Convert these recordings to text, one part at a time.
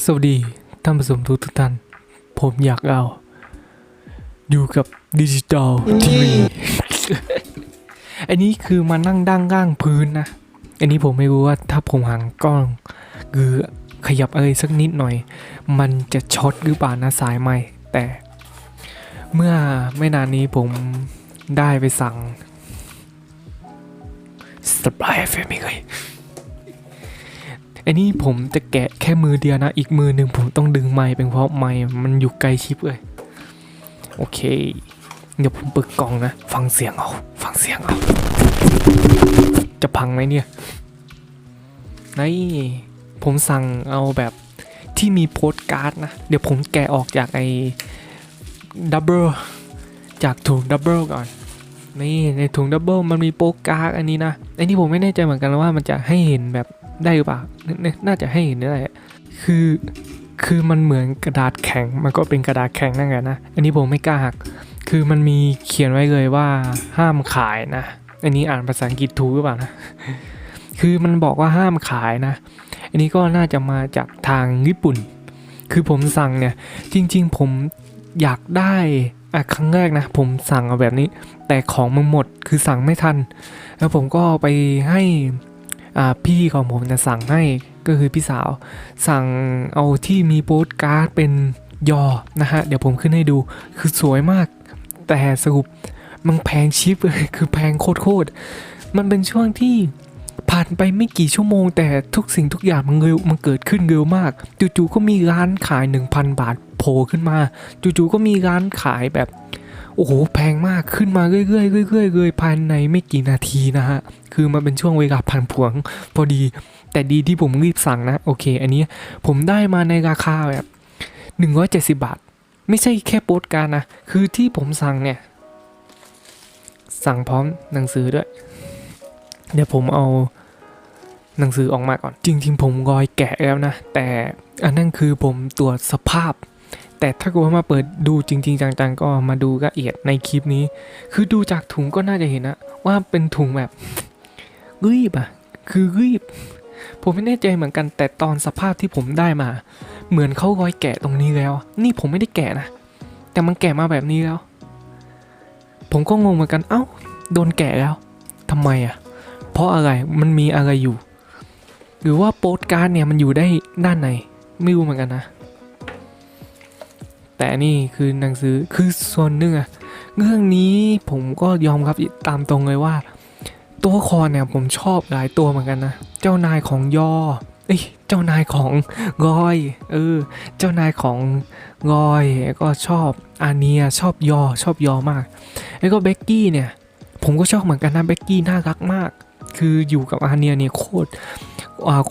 สวัสดีท่านผู้ชมทุกทุกท่าน ผมอยากเอา อยู่กับดิจิตอลทีวีอันนี้คือมานั่งดั้งก้างพื้นนะ อันนี้ผมไม่รู้ว่าถ้าผมห่างกล้องหรือขยับอะไรสักนิดหน่อย มันจะช็อตหรือเปล่านะสายไหมแต่ เมื่อไม่นานนี้ผมได้ไปสั่งสปายเฟมิเลย อันนี้ผมจะแกะแค่มือเดียวนะ อีกมือหนึ่งผมต้องดึงไม้เป็นเพราะไม้มันอยู่ไกลชิปเลย โอเค เดี๋ยวผมเปิดกล่องนะ ฟังเสียงเอา ฟังเสียงเอา จะพังไหมเนี่ยนี่ผมสั่งเอาแบบที่มีโพสการ์ดนะ เดี๋ยวผมแกะออกจากไอ้ดับเบิลจากถุงดับเบิลก่อน นี่ในถุงดับเบิลมันมีโปสการ์ดอันนี้นะอันนี้ผมไม่แน่ใจเหมือนกันว่ามันจะให้เห็นแบบ ได้หรือเปล่าเนน่าจะให้เห็นได้แหละคือคือมันเหมือนกระดาษแข็ง มันก็เป็นกระดาษแข็งนั่นแหละนะ อันนี้ผมไม่กล้าหัก คือมันมีเขียนไว้เลยว่าห้ามขายนะ อันนี้อ่านภาษาอังกฤษถูกหรือเปล่านะ คือมันบอกว่าห้ามขายนะ อันนี้ก็น่าจะมาจากทางญี่ปุ่น คือผมสั่งเนี่ย จริง ๆ ผมอยากได้อะครั้งแรกนะ ผมสั่งเอาแบบนี้ แต่ของมันหมด คือสั่งไม่ทัน แล้วผมก็ไปให้ พี่ของผมจะสั่งให้ก็คือพี่สาว สั่งเอาที่มีโปสการ์ดเป็นยอนะฮะ เดี๋ยวผมขึ้นให้ดูคือสวยมาก แต่สรุปมันแพงชิปเลยคือแพงโคตรๆมันเป็นช่วงที่ผ่านไปไม่กี่ชั่วโมง แต่ทุกสิ่งทุกอย่างมันเร็วมันเกิดขึ้นเร็วมากจู่ๆก็มีร้านขาย 1,000 บาทโผล่ขึ้นมาจู่ๆก็มีร้านขายแบบ โอ้โห แพงมากขึ้นมาเรื่อยๆเรื่อยๆเลยภายในไม่กี่นาทีนะฮะ คือมันเป็นช่วงเวลาผ่านผวงพอดี แต่ดีที่ผมรีบสั่งนะ โอเค อันนี้ผมได้มาในราคาแบบ 170 บาท ไม่ใช่แค่โปสการ์ดนะ คือที่ผมสั่งเนี่ย สั่งพร้อมหนังสือด้วย เดี๋ยวผมเอาหนังสือออกมาก่อน จริงๆ ผมรอยแกะแล้วนะ แต่อันนั้นคือผมตรวจสภาพ แต่ถ้าเกิดว่ามาเปิดดูจริง ๆ จังๆ ก็มาดูละเอียดในคลิปนี้ คือดูจากถุงก็น่าจะเห็นนะว่าเป็นถุงแบบรีบอะคือรีบ ผมไม่แน่ใจเหมือนกัน แต่ตอนสภาพที่ผมได้มา เหมือนเขารอยแกะตรงนี้แล้ว นี่ผมไม่ได้แกะนะ แต่มันแกะมาแบบนี้แล้ว ผมก็งงเหมือนกัน เอ้า โดนแกะแล้วทำไมอะเพราะอะไร มันมีอะไรอยู่ หรือว่าโปสการ์ดเนี่ยมันอยู่ได้ด้านในไม่รู้เหมือนกันนะ แต่นี่คือหนังสือคือส่วนหนึ่งอะเรื่องนี้ผมก็ยอมรับตามตรงเลยว่า ตัวละครเนี่ยผมชอบหลายตัวเหมือนกันนะ เจ้านายของยอเอ้ยเจ้านายของกอยเออเจ้านายของกอยก็ชอบอาเนียชอบยอชอบยอมาก แล้วก็เบกกี้เนี่ยผมก็ชอบเหมือนกันนะเบกกี้น่ารักมาก คืออยู่กับอาเนียเนี่ยโคตร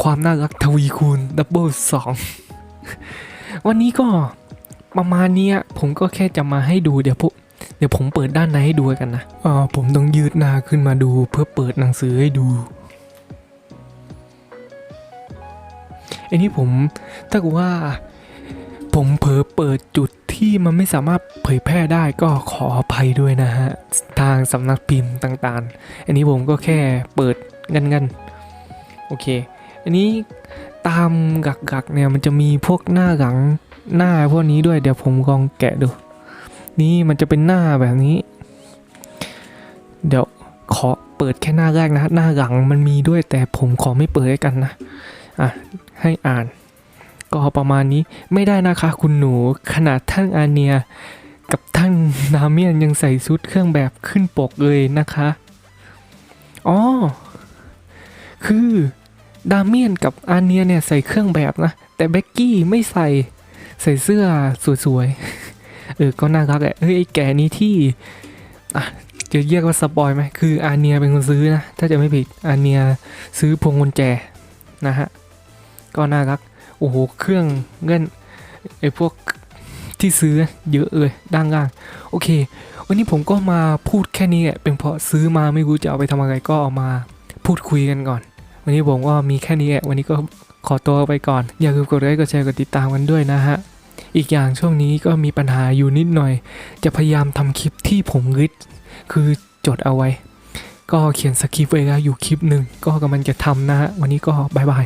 ความน่ารักทวีคูณดับเบิลสองวันนี้ก็ ประมาณเนี้ยผมก็แค่จะมาให้ดูเดี๋ยวผมเดี๋ยวผมเปิดด้านในให้ดูกันนะอ่าผมต้องยืดหน้าขึ้นมาดูเพื่อเปิดหนังสือให้ดูอันนี้ผมถ้าเกิดว่าผมเผลอเปิดจุดที่มันไม่สามารถเผยแพร่ได้ก็ขออภัยด้วยนะฮะ ทางสำนักพิมพ์ต่างๆ อันนี้ผมก็แค่เปิดงันงันๆโอเค อันนี้ตามกักๆเนี่ยมันจะมีพวกหน้าหลัง หน้าพวกนี้ด้วยเดี๋ยวผมลองแกะดู นี่มันจะเป็นหน้าแบบนี้ เดี๋ยวขอเปิดแค่หน้าแรกนะหน้าหลังมันมีด้วยแต่ผมขอไม่เปิดให้กันนะอะให้อ่าน ก็ประมาณนี้ไม่ได้นะคะ คุณหนูขนาดท่านอาเนีย กับท่านนาเมียนยังใส่ชุดเครื่องแบบขึ้นปกเลยนะคะอ๋อคือดาเมียนกับอาเนียเนี่ยใส่เครื่องแบบนะ แต่เบกกี้ไม่ใส่ ใส่เสื้อสวยๆ เออ ก็น่ารักแหละ เฮ้ย ไอ้แกนี้ที่ อะ จะเรียกว่าสปอยไหม คืออาเนียเป็นคนซื้อนะ ถ้าจะไม่ผิด อาเนียซื้อพวงกุญแจนะฮะ ก็น่ารัก โอ้โห เครื่องเงินไอ้พวกที่ซื้อเยอะเลยด้านล่าง โอเค วันนี้ผมก็มาพูดแค่นี้แหละ เป็นเพราะซื้อมาไม่รู้จะเอาไปทำอะไรก็เอามาพูดคุยกันก่อน วันนี้ผมก็มีแค่นี้แหละ วันนี้ก็ ขอตัวไปก่อน อย่าลืมกดไลค์กดแชร์กดติดตามกันด้วยนะฮะ อีกอย่างช่วงนี้ก็มีปัญหาอยู่นิดหน่อย จะพยายามทำคลิปที่ผมริดคือจดเอาไว้ ก็เขียนสคริปต์ไว้แล้วอยู่คลิปหนึ่งก็กำลังจะทำนะฮะ วันนี้ก็บายบาย